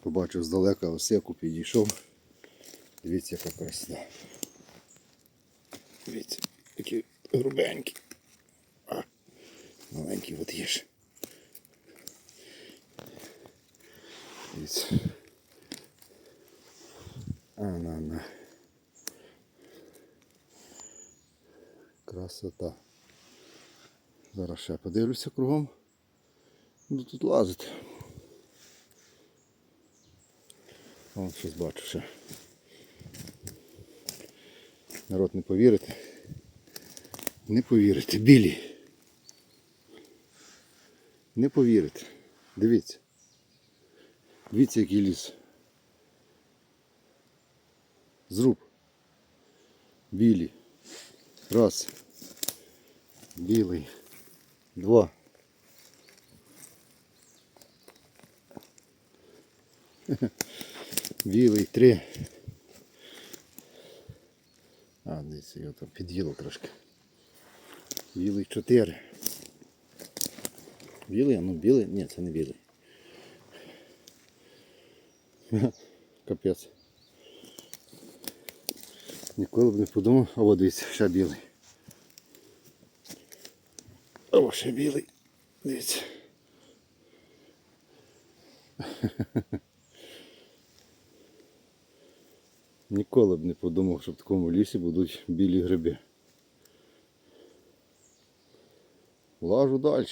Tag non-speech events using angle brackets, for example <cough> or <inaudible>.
Побачив здалека осеку, підійшов. Дивіться, яка красота. Дивіться, які грубенькі. А, маленькі от є ж. Дивіться. А, на. Красота. Зараз ще подивлюся кругом. Буду тут лазити. Вон щось бачу ще. Народ не повірите. Не повірите. Білі. Не повірите. Дивіться. Дивіться, який ліс. Зруб. Білі. Раз. Білий. Два. Білий три. А, дивіться, його там під'їло трошки. Білий чотири. Білий, а ну білий? Ні, це не білий. <laughs> Капець. Ніколи б не подумав, а от дивіться, ще білий. О, ще білий. Дивіться. <laughs> Ніколи б не подумав, що в такому лісі будуть білі гриби. Лажу далі.